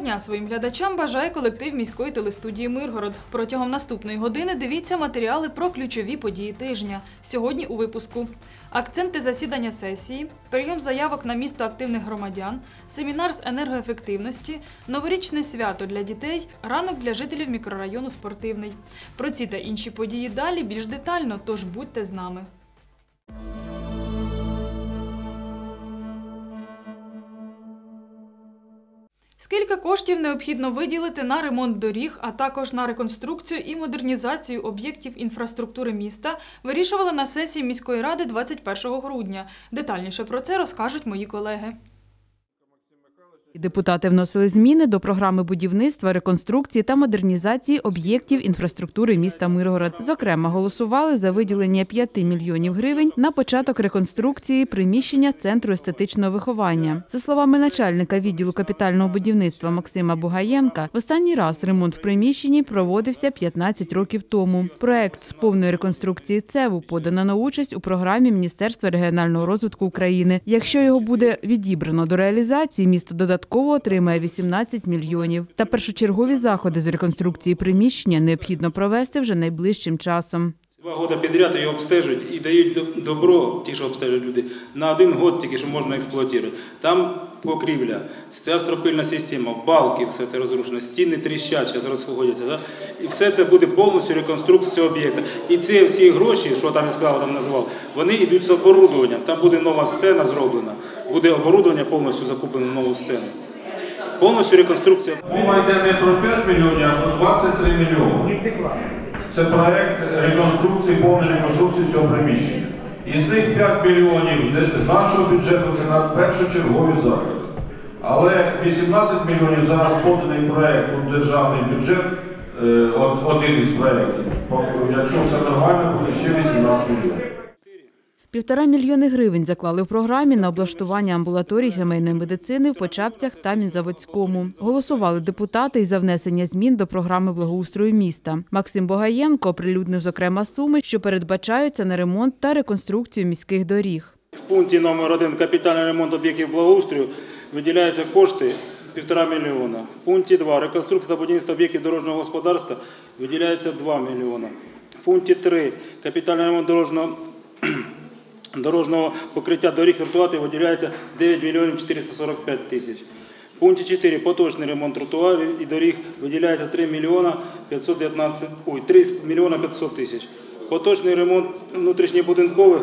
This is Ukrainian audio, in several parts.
Дня своїм глядачам бажає колектив міської телестудії Миргород. Протягом наступної години дивіться матеріали про ключові події тижня. Сьогодні у випуску. Акценти засідання сесії, прийом заявок на місто активних громадян, семінар з енергоефективності, новорічне свято для дітей, ранок для жителів мікрорайону Спортивний. Про ці та інші події далі більш детально, тож будьте з нами. Скільки коштів необхідно виділити на ремонт доріг, а також на реконструкцію і модернізацію об'єктів інфраструктури міста, вирішували на сесії міської ради 21 грудня. Детальніше про це розкажуть мої колеги. Депутати вносили зміни до програми будівництва, реконструкції та модернізації об'єктів інфраструктури міста Миргород. Зокрема, голосували за виділення 5 мільйонів гривень на початок реконструкції приміщення центру естетичного виховання. За словами начальника відділу капітального будівництва Максима Бугаєнка, в останній раз ремонт в приміщенні проводився 15 років тому. Проект з повної реконструкції ЦЕВу подано на участь у програмі Міністерства регіонального розвитку України. Якщо його буде відібрано до реалізації, місто додатково отримає 18 мільйонів. Та першочергові заходи з реконструкції приміщення необхідно провести вже найближчим часом. Два роки підряд її обстежують і дають добро, ті, що обстежують люди, на один год тільки, що можна експлуатувати. Там покрівля, ця стропильна система, балки, все це розрушено, стіни тріщать, зараз розходяться. Да? І все це буде повністю реконструкція об'єкта. І ці всі гроші, що там я сказав, там назвав, вони йдуть з оборудованням. Там буде нова сцена зроблена, буде оборудовання повністю закуплено нову сцену. Повністю реконструкція. Мова йде не про 5 мільйонів, а про 23 мільйони. Це проєкт реконструкції, повної реконструкції цього приміщення. Із них 5 мільйонів з нашого бюджету це на першочергові заходи. Але 18 мільйонів зараз поданий проєкт у державний бюджет, е, один із проєктів. Якщо все нормально, буде ще 18 мільйонів. Півтора мільйони гривень заклали в програмі на облаштування амбулаторій сімейної медицини в Почапцях та Мінзаводському. Голосували депутати й за внесення змін до програми благоустрою міста. Максим Богаєнко оприлюднив зокрема суми, що передбачаються на ремонт та реконструкцію міських доріг. В пункті номер 1 капітальний ремонт об'єктів благоустрою виділяються кошти півтора мільйона. В пункті 2 реконструкція та будівництво об'єктів дорожнього господарства виділяється 2 мільйона. В пункті 3 капітальний ремонт дорожнього дорожнього покриття доріг тротуарів виділяється 9 мільйонів 445 тисяч. В пункті 4 поточний ремонт тротуарів і доріг виділяється 3 мільйона 519, ой, 3 мільйона 500 тисяч. Поточний ремонт внутрішньобудинкових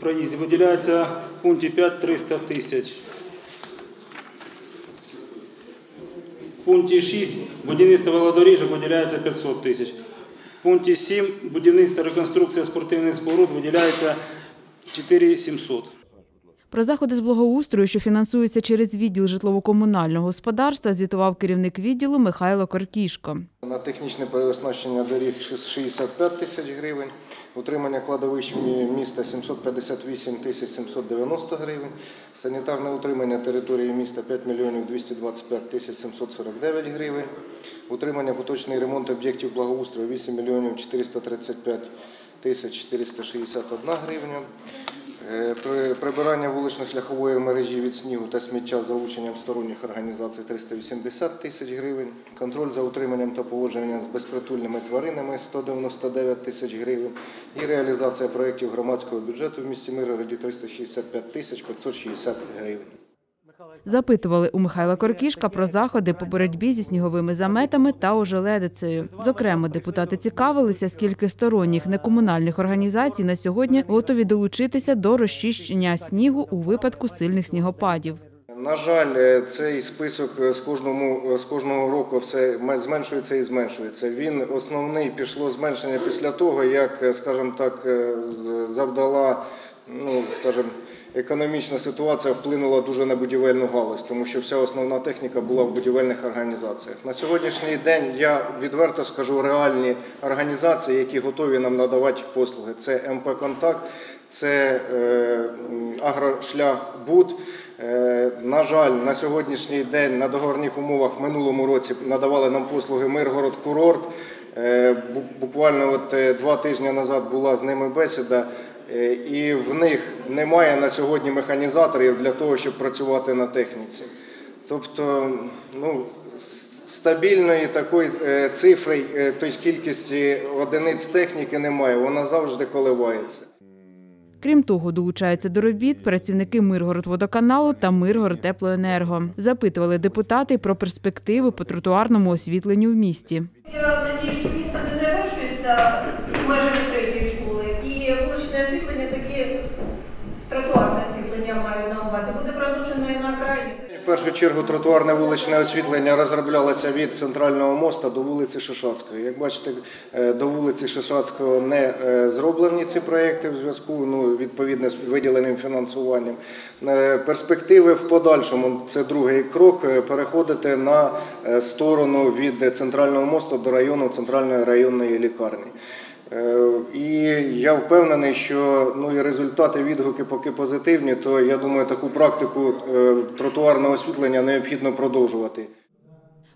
проїздів виділяється в пункті 5 300 тисяч. В пункті 6 будівництво велодоріжок виділяється 500 тисяч. В пункті 7 будівництво реконструкція спортивних споруд виділяється 4 700. Про заходи з благоустрою, що фінансуються через відділ житлово-комунального господарства, звітував керівник відділу Михайло Коркішко. На технічне переоснащення доріг 65 тисяч гривень, утримання кладовищ міста 758 тисяч 790 гривень, санітарне утримання території міста 5 мільйонів 225 тисяч 749 гривень, утримання поточний ремонт об'єктів благоустрою 8 мільйонів 435 тисяч 461 гривня. Е, Прибирання вулично-шляхової мережі від снігу та сміття з залученням сторонніх організацій 380 тисяч гривень. Контроль за утриманням та поводженням з безпритульними тваринами 199 тисяч гривень. І реалізація проєктів громадського бюджету в місті Миргороді 365 тисяч 560 гривень. Запитували у Михайла Коркішка про заходи по боротьбі зі сніговими заметами та ожеледицею. Зокрема, депутати цікавилися, скільки сторонніх некомунальних організацій на сьогодні готові долучитися до розчищення снігу у випадку сильних снігопадів. На жаль, цей список з кожному з кожного року все ме- зменшується і зменшується. Він основний пішло зменшення після того, як, скажімо так, завдала, ну скажімо, економічна ситуація вплинула дуже на будівельну галузь, тому що вся основна техніка була в будівельних організаціях. На сьогоднішній день я відверто скажу реальні організації, які готові нам надавати послуги. Це МП Контакт, це е, м, Агрошляхбуд. Е, На жаль, на сьогоднішній день на договорних умовах в минулому році надавали нам послуги Миргород Курорт. Е, Буквально от два тижні назад була з ними бесіда, і в них немає на сьогодні механізаторів для того, щоб працювати на техніці. Тобто, ну, стабільної такої е, цифри, е, тобто кількості одиниць техніки немає, вона завжди коливається. Крім того, долучаються до робіт працівники Миргородводоканалу та Миргородтеплоенерго. Запитували депутати про перспективи по тротуарному освітленню в місті. Я надію, що місто не завершується межами третьої школи, і вуличне освітлення таке тротуарне освітлення маю на увазі. Буде продовжено і на окраїні. В першу чергу тротуарне вуличне освітлення розроблялося від центрального моста до вулиці Шишацької. Як бачите, е, до вулиці Шишацького не е, зроблені ці проекти в зв'язку ну, відповідно з виділеним фінансуванням. Е, Перспективи в подальшому це другий крок переходити на сторону від центрального мосту до району центральної районної лікарні. Е, І я впевнений, що ну і результати відгуки поки позитивні, то я думаю, таку практику е, тротуарного освітлення необхідно продовжувати.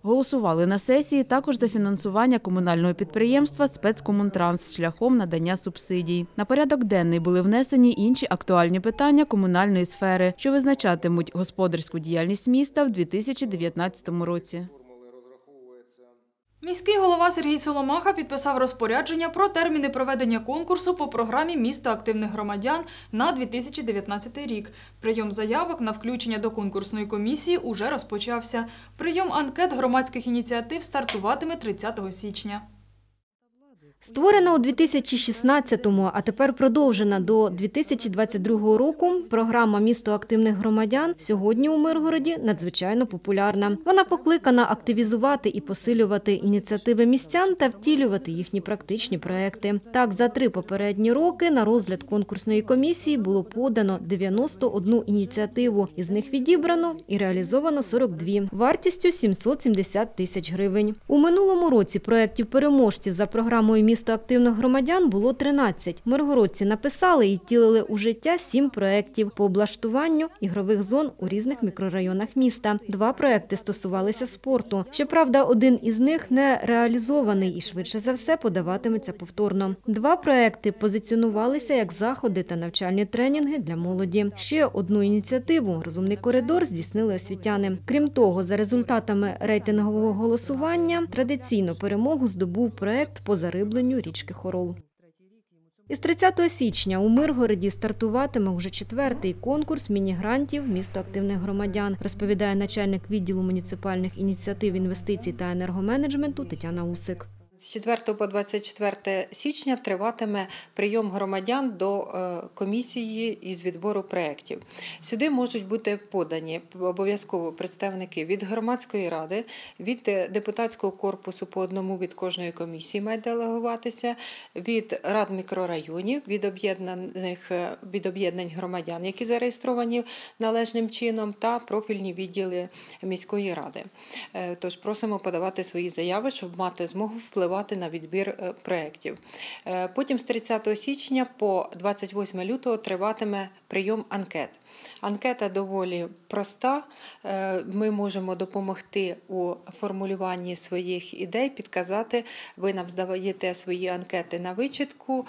Голосували на сесії також за фінансування комунального підприємства спецкомунтранс шляхом надання субсидій. На порядок денний були внесені інші актуальні питання комунальної сфери, що визначатимуть господарську діяльність міста в 2019 році. Міський голова Сергій Соломаха підписав розпорядження про терміни проведення конкурсу по програмі Місто активних громадян на 2019 рік. Прийом заявок на включення до конкурсної комісії уже розпочався. Прийом анкет громадських ініціатив стартуватиме 30 січня. Створена у 2016-му, а тепер продовжена до 2022 року, програма «Місто активних громадян» сьогодні у Миргороді надзвичайно популярна. Вона покликана активізувати і посилювати ініціативи містян та втілювати їхні практичні проекти. Так, за три попередні роки на розгляд конкурсної комісії було подано 91 ініціативу. Із них відібрано і реалізовано 42, вартістю 770 тисяч гривень. У минулому році проєктів переможців за програмою «Місто активних громадян» було 13. Миргородці написали і втілили у життя сім проєктів по облаштуванню ігрових зон у різних мікрорайонах міста. Два проєкти стосувалися спорту. Щоправда, один із них не реалізований і швидше за все подаватиметься повторно. Два проєкти позиціонувалися як заходи та навчальні тренінги для молоді. Ще одну ініціативу Розумний коридор здійснили освітяни. Крім того, за результатами рейтингового голосування традиційно перемогу здобув проєкт по зарибленню річки Хорол. Із 30 січня у Миргороді стартуватиме вже четвертий конкурс міні-грантів «Місто активних громадян, розповідає начальник відділу муніципальних ініціатив, інвестицій та енергоменеджменту Тетяна Усик. З 4 по 24 січня триватиме прийом громадян до е, комісії із відбору проєктів. Сюди можуть бути подані обов'язково представники від громадської ради, від е, депутатського корпусу по одному від кожної комісії має делегуватися, від рад мікрорайонів, від об'єднаних е, від об'єднань громадян, які зареєстровані належним чином, та профільні відділи міської ради. Тож просимо подавати свої заяви, щоб мати змогу впливати на відбір е, проєктів. Е, Потім з 30 січня по 28 лютого триватиме прийом анкет. Анкета доволі проста. Е, Ми можемо допомогти у формулюванні своїх ідей, підказати. Ви нам здаєте свої анкети на вичитку,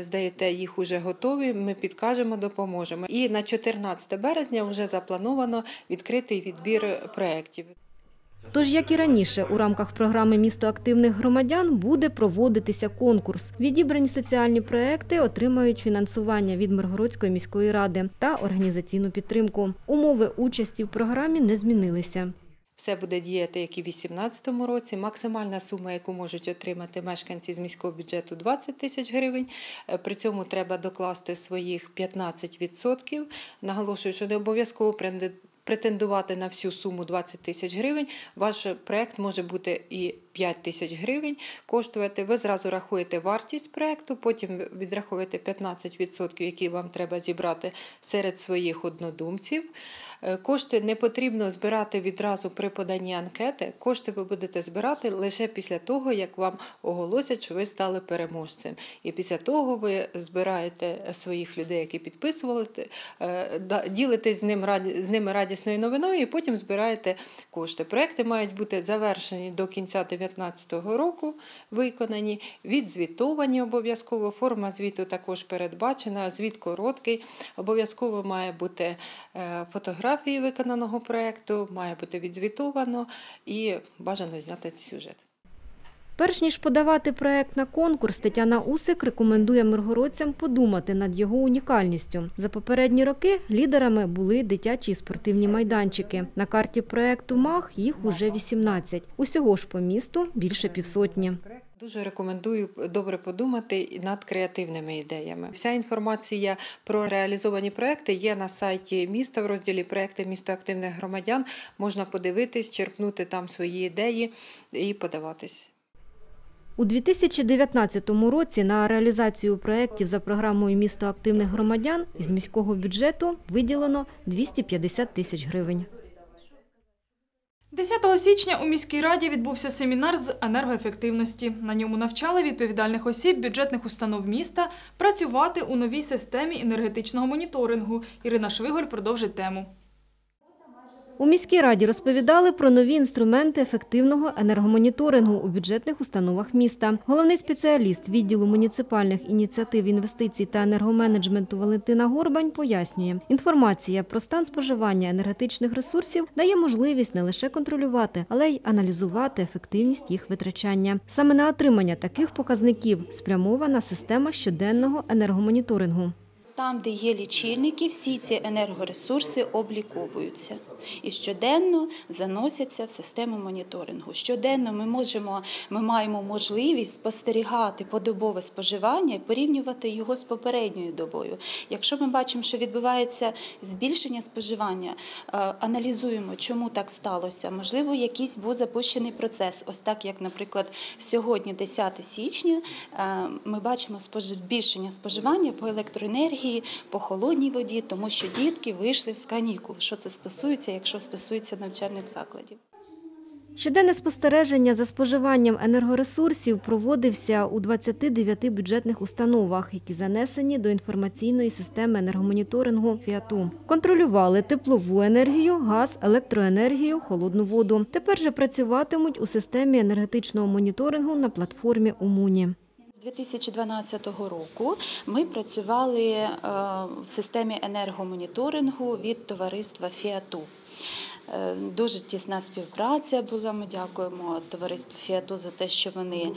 здаєте їх уже готові. Ми підкажемо, допоможемо. І на 14 березня вже заплановано відкритий відбір проєктів. Тож, як і раніше, у рамках програми «Місто активних громадян» буде проводитися конкурс. Відібрані соціальні проекти отримають фінансування від Миргородської міської ради та організаційну підтримку. Умови участі в програмі не змінилися. Все буде діяти, як і в 2018 році. Максимальна сума, яку можуть отримати мешканці з міського бюджету 20 тисяч гривень. Е, При цьому треба докласти своїх 15%. Наголошую, що не обов'язково претендувати на всю суму 20 тисяч гривень. Ваш проект може бути і 5 тисяч гривень коштувати. Ви зразу рахуєте вартість проекту, потім відраховуєте 15%, які вам треба зібрати серед своїх однодумців. Е, Кошти не потрібно збирати відразу при поданні анкети. Кошти ви будете збирати лише після того, як вам оголосять, що ви стали переможцем. І після того ви збираєте своїх людей, які підписували, е, ділитесь з, ним, з ними радісною новиною, і потім збираєте кошти. Проекти мають бути завершені до кінця 2019 року виконані, відзвітовані обов'язково. Форма звіту також передбачена. Звіт короткий. Обов'язково має бути е, фотографії виконаного проєкту, має бути відзвітовано і бажано зняти сюжет. Перш ніж подавати проект на конкурс, Тетяна Усик рекомендує миргородцям подумати над його унікальністю. За попередні роки лідерами були дитячі спортивні майданчики. На карті проекту МАХ їх уже 18. Усього ж по місту більше півсотні. Дуже рекомендую добре подумати над креативними ідеями. Вся інформація про реалізовані проекти є на сайті міста в розділі проекти місто активних громадян. Можна подивитись, черпнути там свої ідеї і подаватись. У 2019 році на реалізацію проєктів за програмою «Місто активних громадян» із міського бюджету виділено 250 тисяч гривень. 10 січня у міській раді відбувся семінар з енергоефективності. На ньому навчали відповідальних осіб бюджетних установ міста працювати у новій системі енергетичного моніторингу. Ірина Швиголь продовжить тему. У міській раді розповідали про нові інструменти ефективного енергомоніторингу у бюджетних установах міста. Головний спеціаліст відділу муніципальних ініціатив інвестицій та енергоменеджменту Валентина Горбань пояснює, інформація про стан споживання енергетичних ресурсів дає можливість не лише контролювати, але й аналізувати ефективність їх витрачання. Саме на отримання таких показників спрямована система щоденного енергомоніторингу. Там, де є лічильники, всі ці енергоресурси обліковуються і щоденно заносяться в систему моніторингу. Щоденно ми можемо, ми маємо можливість спостерігати подобове споживання і порівнювати його з попередньою добою. Якщо ми бачимо, що відбувається збільшення споживання, е, аналізуємо, чому так сталося. Можливо, якийсь був запущений процес. Ось так, як, наприклад, сьогодні, 10 січня, е, ми бачимо збільшення споживання по електроенергії по холодній воді, тому що дітки вийшли з канікул. Що це стосується, якщо стосується навчальних закладів? Щоденне спостереження за споживанням енергоресурсів проводився у 29 бюджетних установах, які занесені до інформаційної системи енергомоніторингу ФІАТУ. Контролювали теплову енергію, газ, електроенергію, холодну воду. Тепер же працюватимуть у системі енергетичного моніторингу на платформі Умуні. З 2012 року ми працювали е, в системі енергомоніторингу від товариства Фіату. Е, Дуже тісна співпраця була. Ми дякуємо товариству Фіату за те, що вони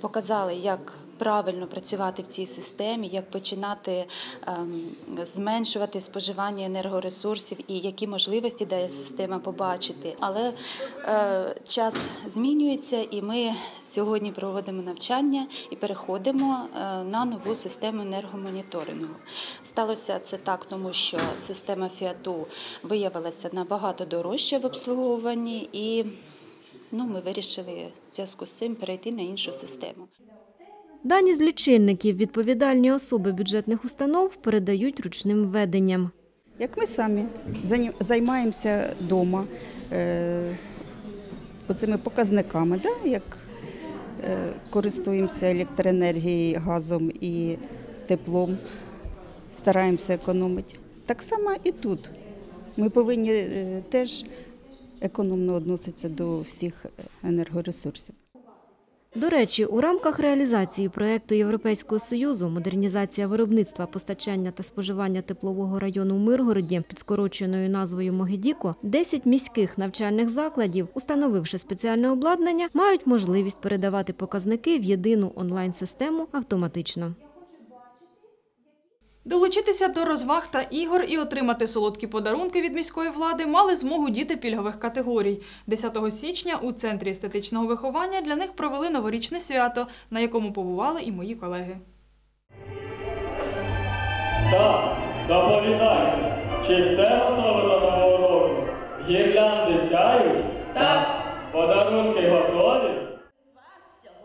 показали, як правильно працювати в цій системі, як починати ем, зменшувати споживання енергоресурсів і які можливості дає система побачити. Але е, час змінюється, і ми сьогодні проводимо навчання і переходимо е, на нову систему енергомоніторингу. Сталося це так, тому що система Фіату виявилася набагато дорожча в обслуговуванні, і ну, ми вирішили в зв'язку з цим перейти на іншу систему. Дані з лічильників відповідальні особи бюджетних установ передають ручним введенням. Як ми самі займаємося вдома е, оцими показниками, да, як е, користуємося електроенергією, газом і теплом, стараємося економити. Так само і тут. Ми повинні е, теж економно відноситися до всіх енергоресурсів. До речі, у рамках реалізації проекту Європейського союзу модернізація виробництва, постачання та споживання теплового району в Миргороді під скороченою назвою Могидіко, 10 міських навчальних закладів, установивши спеціальне обладнання, мають можливість передавати показники в єдину онлайн-систему автоматично. Долучитися до розваг та ігор і отримати солодкі подарунки від міської влади мали змогу діти пільгових категорій. 10 січня у центрі естетичного виховання для них провели новорічне свято, на якому побували і мої колеги. Так, доповідайте, чи все готове до нового року? Гірлянди сяють? Так. Подарунки?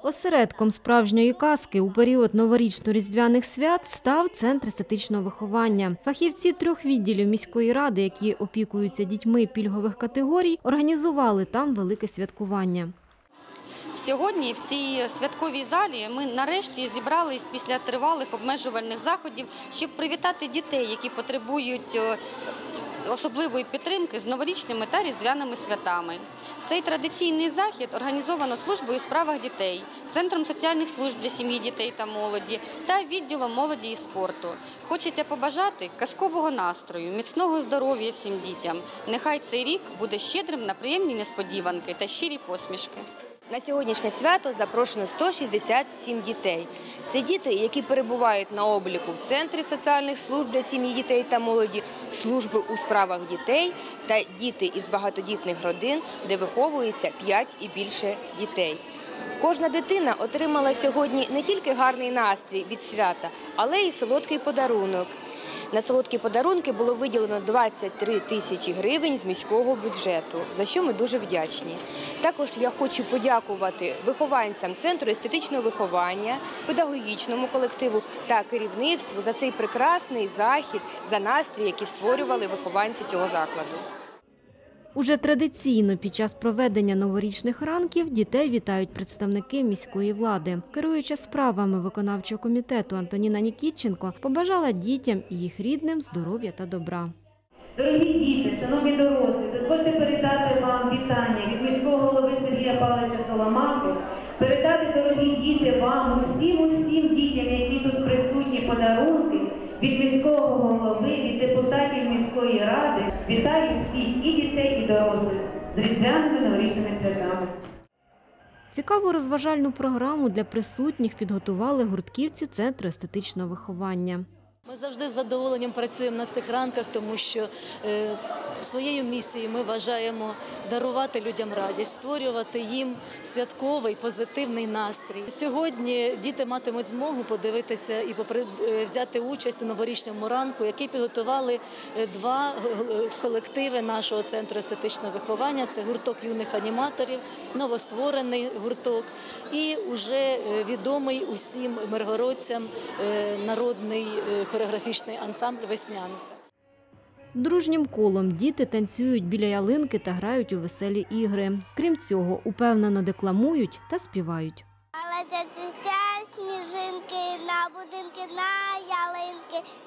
Осередком справжньої казки у період новорічно-різдвяних свят став центр естетичного виховання. Фахівці трьох відділів міської ради, які опікуються дітьми пільгових категорій, організували там велике святкування. Сьогодні в цій святковій залі ми нарешті зібрались після тривалих обмежувальних заходів, щоб привітати дітей, які потребують е, особливої підтримки з новорічними та різдвяними святами. Цей традиційний захід організовано службою у справах дітей, центром соціальних служб для сім'ї, дітей та молоді та відділом молоді і спорту. Хочеться побажати казкового настрою, міцного здоров'я всім дітям. Нехай цей рік буде щедрим на приємні несподіванки та щирі посмішки. На сьогоднішнє свято запрошено 167 дітей. Це діти, які перебувають на обліку в центрі соціальних служб для сім'ї, дітей та молоді, служби у справах дітей та діти із багатодітних родин, де виховується 5 і більше дітей. Кожна дитина отримала сьогодні не тільки гарний настрій від свята, але й солодкий подарунок. На солодкі подарунки було виділено 23 тисячі гривень з міського бюджету, за що ми дуже вдячні. Також я хочу подякувати вихованцям центру естетичного виховання, педагогічному колективу та керівництву за цей прекрасний захід, за настрій, який створювали вихованці цього закладу. Уже традиційно під час проведення новорічних ранків дітей вітають представники міської влади. Керуюча справами виконавчого комітету Антоніна Нікітченко побажала дітям і їх рідним здоров'я та добра. Дорогі діти, шановні дорослі, дозвольте передати вам вітання від міського голови Сергія Павловича Соломахи, передати, дорогі діти, вам усім усім дітям, які тут присутні, подарунки від міського голови, від депутатів міської ради. Вітаю всіх і дітей, і дорослих з різдвяними новорічними святами. Цікаву розважальну програму для присутніх підготували гуртківці Центру естетичного виховання. Ми завжди з задоволенням працюємо на цих ранках, тому що е, своєю місією ми вважаємо дарувати людям радість, створювати їм святковий позитивний настрій. Сьогодні діти матимуть змогу подивитися і е, взяти участь у новорічному ранку, який підготували е, два е, колективи нашого центру естетичного виховання. Це гурток юних аніматорів, новостворений гурток, і уже е, відомий усім миргородцям народний хореографічний ансамбль Весняний. Дружнім колом діти танцюють біля ялинки та грають у веселі ігри. Крім цього, упевнено декламують та співають. Летять сніжинки на будинки, на ялинки,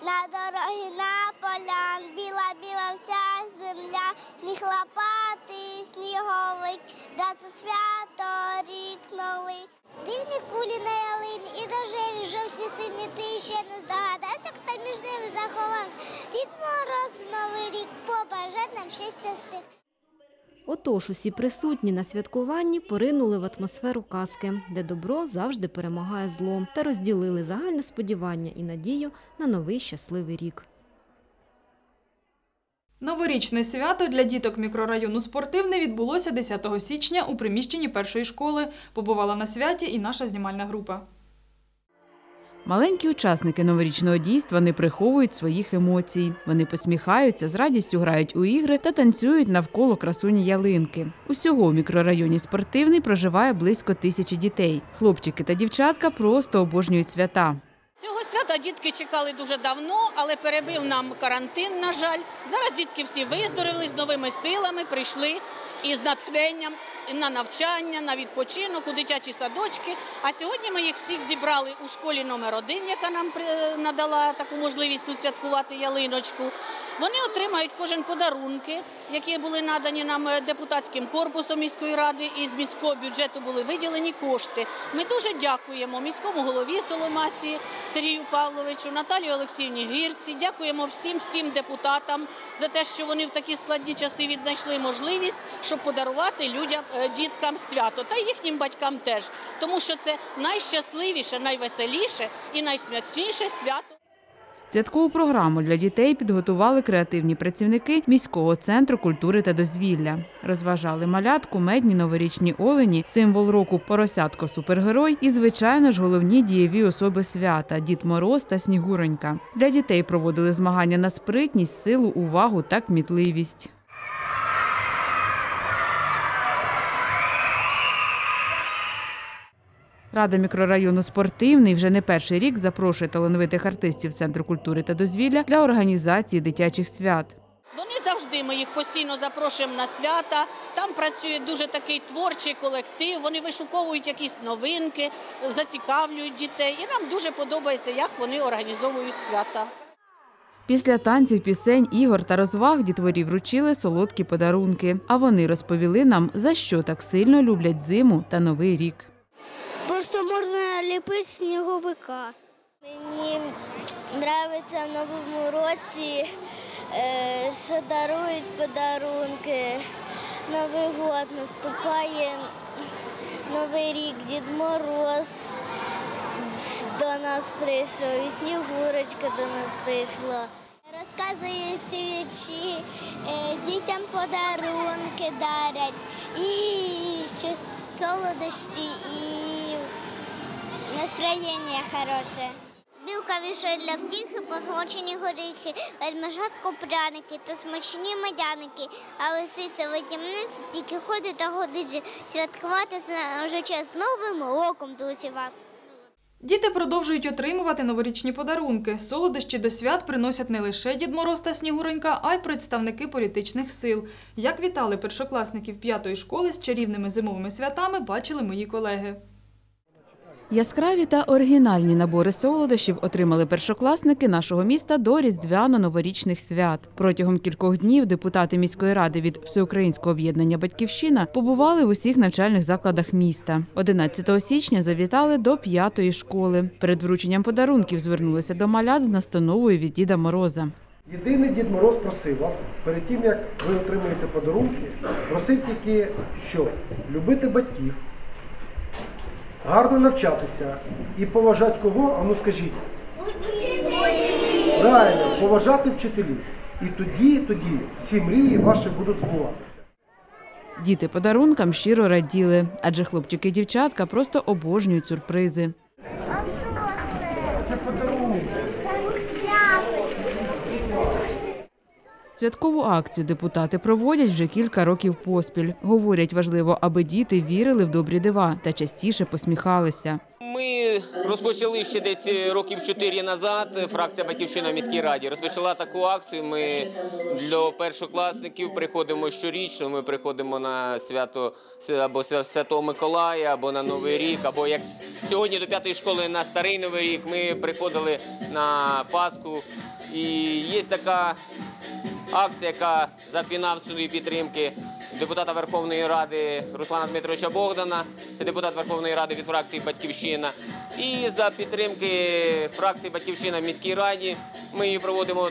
на дороги, на полян. Біла, біла вся земля, сніг лопатий, сніговик, це свято рік новий. Дивні кулі на ялині і рожеві, жовті сині, ти ще не здогадайся, хто між ними заховався. Дід Мороз новий рік побажать нам щастя стих. Отож, усі присутні на святкуванні поринули в атмосферу казки, де добро завжди перемагає зло, та розділили загальне сподівання і надію на новий щасливий рік. Новорічне свято для діток мікрорайону Спортивне відбулося 10 січня у приміщенні першої школи. Побувала на святі і наша знімальна група. Маленькі учасники новорічного дійства не приховують своїх емоцій. Вони посміхаються, з радістю грають у ігри та танцюють навколо красуні ялинки. Усього у мікрорайоні спортивний проживає близько тисячі дітей. Хлопчики та дівчатка просто обожнюють свята. Цього свята дітки чекали дуже давно, але перебив нам карантин, на жаль. Зараз дітки всі виздоровили з новими силами, прийшли із натхненням на навчання, на відпочинок у дитячі садочки. А сьогодні ми їх всіх зібрали у школі номер один, яка нам при- надала таку можливість тут святкувати ялиночку. Вони отримають кожен подарунки, які були надані нам е, депутатським корпусом міської ради, і з міського бюджету були виділені кошти. Ми дуже дякуємо міському голові Соломасі Сергію Павловичу, Наталії Олексіївні Гірці. Дякуємо всім всім депутатам за те, що вони в такі складні часи віднайшли можливість, щоб подарувати людям е, діткам свято та їхнім батькам теж, тому що це найщасливіше, найвеселіше і найсмачніше свято. Святкову програму для дітей підготували креативні працівники міського центру культури та дозвілля. Розважали малятку, медні новорічні олені, символ року поросятко супергерой і, звичайно ж, головні дієві особи свята Дід Мороз та Снігуронька. Для дітей проводили змагання на спритність, силу, увагу та кмітливість. Рада мікрорайону спортивний вже не перший рік запрошує талановитих артистів Центру культури та дозвілля для організації дитячих свят. Вони завжди ми їх постійно запрошуємо на свята. Там працює дуже такий творчий колектив. Вони вишуковують якісь новинки, зацікавлюють дітей. І нам дуже подобається, як вони організовують свята. Після танців, пісень, ігор та розваг дітворі вручили солодкі подарунки. А вони розповіли нам, за що так сильно люблять зиму та новий рік. Просто можна ліпити сніговика. Мені подобається в новому році, е, що дарують подарунки. Новий год наступає, Новий рік, Дід Мороз до нас прийшов, і Снігурочка до нас прийшла. Розказують ці вірші, е, дітям подарунки дарять, і щось солодощі, і настроєння хороше. Білка вішає для втіхи, позолочені горіхи, ведмежатку пряники та смачні медяники. А лисиця в темниці тільки ходить та годить святкувати вже час новим роком, друзі, вас. Діти продовжують отримувати новорічні подарунки. Солодощі до свят приносять не лише Дід Мороз та Снігуренька, а й представники політичних сил. Як вітали першокласників п'ятої школи з чарівними зимовими святами, бачили мої колеги. Яскраві та оригінальні набори солодощів отримали першокласники нашого міста до різдвяно-новорічних свят. Протягом кількох днів депутати міської ради від Всеукраїнського об'єднання Батьківщина побували в усіх навчальних закладах міста. 11 січня завітали до п'ятої школи. Перед врученням подарунків звернулися до малят з настановою від Діда Мороза. Єдиний Дід Мороз просив вас, перед тим як ви отримаєте подарунки, просив тільки, що любити батьків, гарно навчатися і поважати кого? А ну скажіть. Правильно, поважати вчителів. І тоді, тоді всі мрії ваші будуть збуватися. Діти подарункам щиро раділи, адже хлопчики і дівчатка просто обожнюють сюрпризи. Це подарунок. Святкову акцію депутати проводять вже кілька років поспіль. Говорять, важливо, аби діти вірили в добрі дива та частіше посміхалися. Ми розпочали ще десь років чотири назад. Фракція Батьківщина в міській раді розпочала таку акцію. Ми для першокласників приходимо щорічно. Ми приходимо на свято або Свя- Святого Миколая, або на Новий рік, або як сьогодні до п'ятої школи на старий Новий рік. Ми приходили на Пасху. І є така акція, яка за фінансової підтримки депутата Верховної Ради Руслана Дмитровича Богдана, це депутат Верховної Ради від фракції Батьківщина. І за підтримки фракції Батьківщина в міській раді ми її проводимо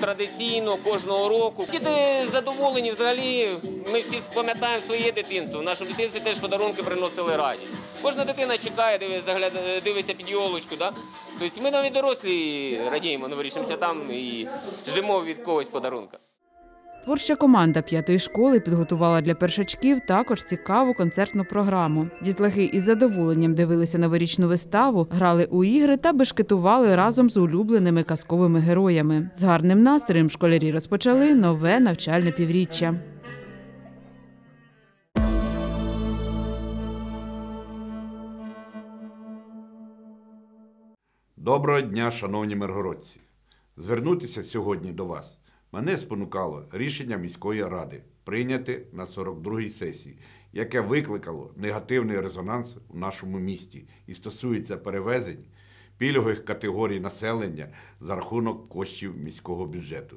традиційно кожного року. Діти задоволені взагалі. Ми всі пам'ятаємо своє дитинство. В нашому дитинстві теж подарунки приносили радість. Кожна дитина чекає, дивиться, під йолочку. Да? Тобто ми навіть дорослі радіємо новорічним святам і ждемо від когось подарунка. Творча команда п'ятої школи підготувала для першачків також цікаву концертну програму. Дітлахи із задоволенням дивилися новорічну виставу, грали у ігри та бешкетували разом з улюбленими казковими героями. З гарним настроєм школярі розпочали нове навчальне півріччя. Доброго дня, шановні миргородці. Звернутися сьогодні до вас мене спонукало рішення міської ради прийняте на 42-й сесії, яке викликало негативний резонанс в нашому місті і стосується перевезень пільгових категорій населення за рахунок коштів міського бюджету.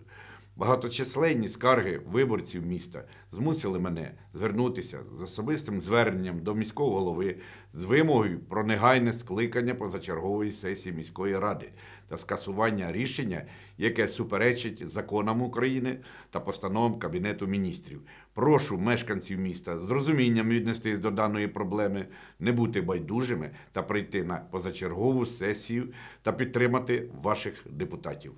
Багаточисленні скарги виборців міста змусили мене звернутися з особистим зверненням до міського голови з вимогою про негайне скликання позачергової сесії міської ради та скасування рішення, яке суперечить законам України та постановам Кабінету міністрів. Прошу мешканців міста з розумінням віднестись до даної проблеми, не бути байдужими та прийти на позачергову сесію та підтримати ваших депутатів.